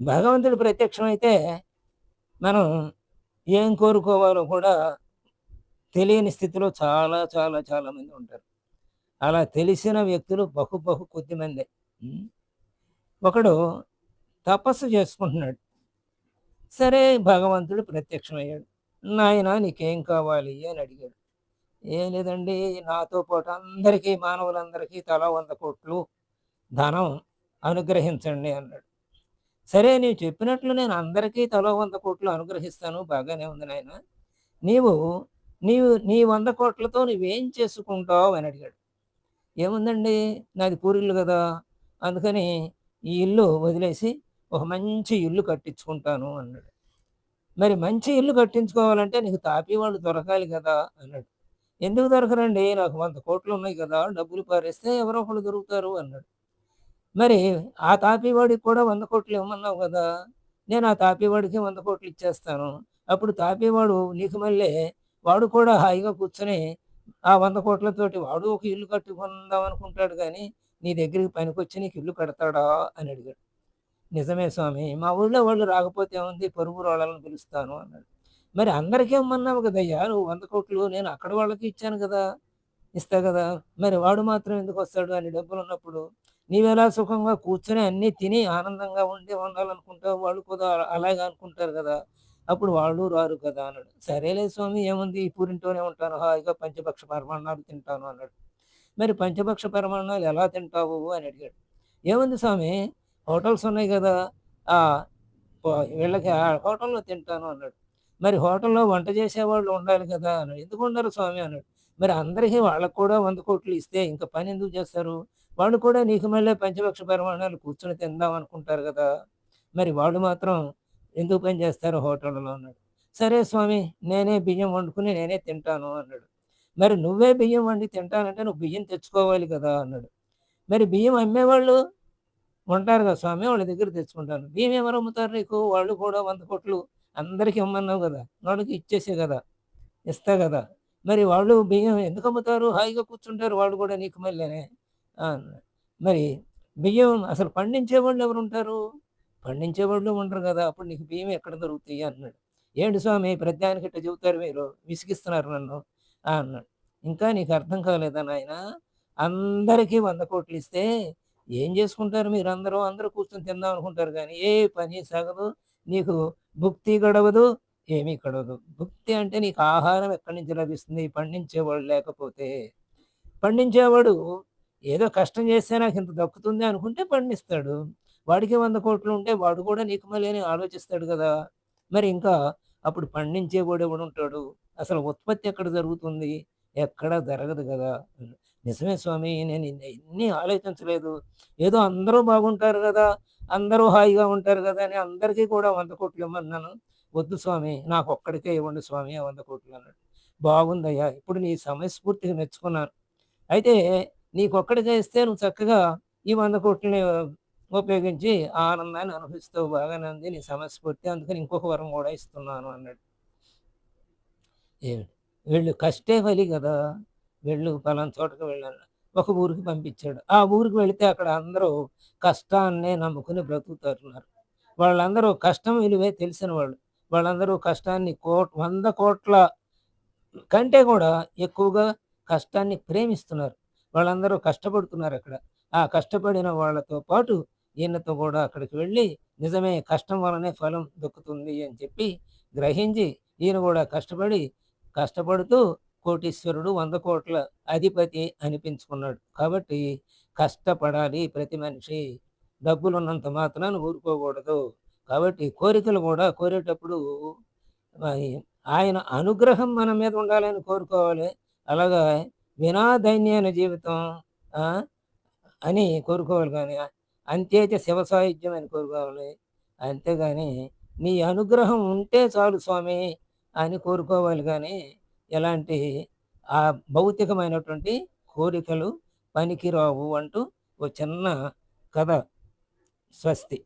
భగవంతుడు ప్రత్యక్షమైతే మనం ఏం కోరుకోవాలో కూడా తెలియని స్థితిలో చాలా చాలా చాలా మంది ఉంటారు. అలా తెలిసిన వ్యక్తులు బహు బహు కొద్ది మందే. ఒకడు తపస్సు చేసుకుంటున్నాడు. సరే భగవంతుడు ప్రత్యక్షమయ్యాడు. నాయన నీకేం కావాలి? అని అడిగాడు. ఏం లేదండి నాతో పాటు అందరికీ మానవులందరికీ తలా వంద కోట్లు ధనం అనుగ్రహించండి అన్నాడు. సరే నీవు చెప్పినట్లు నేను అందరికీ తలో వంద కోట్లు అనుగ్రహిస్తాను. బాగానే ఉంది నాయన. నీవు నీవు నీ వంద కోట్లతో నువ్వేం చేసుకుంటావు అని అడిగాడు. ఏముందండి? నాది పూరిల్లు కదా. అందుకని ఈ ఇల్లు వదిలేసి ఒక మంచి ఇల్లు కట్టించుకుంటాను అన్నాడు. మరి మంచి ఇల్లు కట్టించుకోవాలంటే నీకు తాపీ వాళ్ళు దొరకాలి కదా అన్నాడు. ఎందుకు దొరకరండి? నాకు వంద కోట్లు ఉన్నాయి కదా. డబ్బులు పారేస్తే ఎవరో ఒకళ్ళు దొరుకుతారు అన్నాడు. మరి ఆ తాపీవాడికి కూడా వంద కోట్లు ఇవ్వమన్నావు కదా నేను ఆ తాపీవాడికి వంద కోట్లు ఇచ్చేస్తాను. అప్పుడు తాపీవాడు నీకు మళ్ళీ వాడు కూడా హాయిగా కూర్చొని ఆ వంద కోట్లతోటి వాడు ఒక ఇల్లు కట్టుకుందాం అనుకుంటాడు కానీ నీ దగ్గరికి పనికొచ్చి నీకు ఇల్లు కడతాడా అని అడిగాడు. నిజమే స్వామి మా ఊళ్ళో వాళ్ళు రాకపోతే ఏముంది? పొరుగు వాళ్ళని పిలుస్తాను అన్నాడు. మరి అందరికీ ఇమ్మన్నావు కదయ్యా నువ్వు వంద కోట్లు నేను అక్కడ వాళ్ళకి ఇచ్చాను కదా ఇస్తా కదా మరి వాడు మాత్రం ఎందుకు వస్తాడు అని డబ్బులు ఉన్నప్పుడు నీవెలా సుఖంగా కూర్చొని అన్నీ తిని ఆనందంగా ఉండి ఉండాలనుకుంటావు వాళ్ళు కూడా అలాగే అనుకుంటారు కదా. అప్పుడు వాళ్ళు రారు కదా అన్నాడు. సరేలే స్వామి ఏముంది? ఈ పూరింటోనే ఉంటాను. హాయిగా పంచభక్ష పరమాణాలు తింటాను అన్నాడు. మరి పంచభక్ష పరమాణాలు ఎలా తింటావు అని అడిగాడు. ఏముంది స్వామి? హోటల్స్ ఉన్నాయి కదా. ఆ వీళ్ళకి ఆ హోటల్లో తింటాను అన్నాడు. మరి హోటల్లో వంట చేసేవాళ్ళు ఉండాలి కదా అన్నాడు. ఎందుకు ఉండరు స్వామి అన్నాడు. మరి అందరికీ వాళ్ళకు కూడా వంద కోట్లు ఇస్తే ఇంకా పని ఎందుకు చేస్తారు? వాళ్ళు కూడా నీకు మళ్ళీ పంచపక్ష పరిమాణాలు కూర్చొని తిందాం అనుకుంటారు కదా. మరి వాళ్ళు మాత్రం ఎందుకు పని చేస్తారు హోటల్లో అన్నాడు. సరే స్వామి నేనే బియ్యం వండుకుని నేనే తింటాను అన్నాడు. మరి నువ్వే బియ్యం వండి తింటానంటే నువ్వు బియ్యం తెచ్చుకోవాలి కదా అన్నాడు. మరి బియ్యం అమ్మేవాళ్ళు ఉంటారు కదా స్వామి వాళ్ళ దగ్గర తెచ్చుకుంటాను. బియ్యం ఎవరు అమ్ముతారు నీకు? వాళ్ళు కూడా వంద కోట్లు అందరికీ ఇమ్మన్నావు కదా. వాళ్ళకి ఇచ్చేసే కదా. ఇస్తా కదా. మరి వాళ్ళు బియ్యం ఎందుకు అమ్ముతారు? హాయిగా కూర్చుంటారు. వాళ్ళు కూడా నీకు మళ్ళీనే అన్నాడు. మరి బియ్యం అసలు పండించే వాళ్ళు ఎవరు ఉంటారు? పండించే వాళ్ళు ఉండరు కదా. అప్పుడు నీకు బియ్యం ఎక్కడ దొరుకుతాయి? అన్నాడు. ఏంటి స్వామి ప్రజ్ఞానికి ఇట్లా చెబుతారు మీరు? విసిగిస్తున్నారు నన్ను. ఆ, అన్నాడు. ఇంకా నీకు అర్థం కాలేదా నాయన? అందరికీ వంద కోట్లు ఇస్తే ఏం చేసుకుంటారు మీరు? అందరూ అందరూ కూర్చొని తిందాం అనుకుంటారు కానీ ఏ పని సాగదు. నీకు భుక్తి గడవదు. ఏమీ కడదు భుక్తి అంటే నీకు ఆహారం ఎక్కడి నుంచి లభిస్తుంది? పండించేవాడు లేకపోతే. పండించేవాడు ఏదో కష్టం చేస్తే నాకు ఇంత దక్కుతుంది అనుకుంటే పండిస్తాడు. వాడికి వంద కోట్లు ఉంటే వాడు కూడా నీకు మళ్ళీ అని ఆలోచిస్తాడు కదా. మరి ఇంకా అప్పుడు పండించేవాడు ఎవడు ఉంటాడు? అసలు ఉత్పత్తి ఎక్కడ జరుగుతుంది? ఎక్కడ జరగదు కదా. నిజమే స్వామి నేను ఎన్ని ఆలోచించలేదు. ఏదో అందరూ బాగుంటారు కదా. అందరూ హాయిగా ఉంటారు కదా అని అందరికీ కూడా వంద కోట్లు ఇమ్మన్నాను. వద్దు స్వామి నాకు ఒక్కడికే ఇవ్వండి స్వామి వంద కోట్లు అన్నాడు. బాగుందయ్యా ఇప్పుడు నీ సమయస్ఫూర్తిగా మెచ్చుకున్నాను. అయితే నీకొక్కడికే ఇస్తే నువ్వు చక్కగా ఈ వంద కోట్లని ఉపయోగించి ఆనందాన్ని అనుభవిస్తావు బాగానే ఉంది నీ సమయస్ఫూర్తి అందుకని ఇంకొక వరం కూడా ఇస్తున్నాను అన్నాడు. వీళ్ళు కష్టే బలి కదా వెళ్ళు పలానా చోటకి వెళ్ళాను ఒక ఊరికి పంపించాడు. ఆ ఊరికి వెళితే అక్కడ అందరూ కష్టాన్నే నమ్ముకుని బ్రతుకుతారు వాళ్ళందరూ కష్టం విలువే తెలిసిన వాళ్ళు. వాళ్ళందరూ కష్టాన్ని కోట్ వంద కోట్ల కంటే కూడా ఎక్కువగా కష్టాన్ని ప్రేమిస్తున్నారు. వాళ్ళందరూ కష్టపడుతున్నారు అక్కడ. ఆ కష్టపడిన వాళ్ళతో పాటు ఈయనతో కూడా అక్కడికి వెళ్ళి నిజమే కష్టం వలనే ఫలం దొక్కుతుంది అని చెప్పి గ్రహించి ఈయన కూడా కష్టపడి కష్టపడుతూ కోటీశ్వరుడు వంద కోట్ల అధిపతి అనిపించుకున్నాడు. కాబట్టి కష్టపడాలి ప్రతి మనిషి. డబ్బులు ఉన్నంత ఊరుకోకూడదు. కాబట్టి కోరికలు కూడా కోరేటప్పుడు ఆయన అనుగ్రహం మన మీద ఉండాలని కోరుకోవాలి. అలాగా వినా దైన్యైన జీవితం అని కోరుకోవాలి కానీ అంతేత శివ సాహిత్యం అని కోరుకోవాలి. అంతేగాని నీ అనుగ్రహం ఉంటే చాలు స్వామి అని కోరుకోవాలి కానీ ఎలాంటి ఆ భౌతికమైనటువంటి కోరికలు పనికిరావు అంటూ ఒక చిన్న కథ స్వస్తి.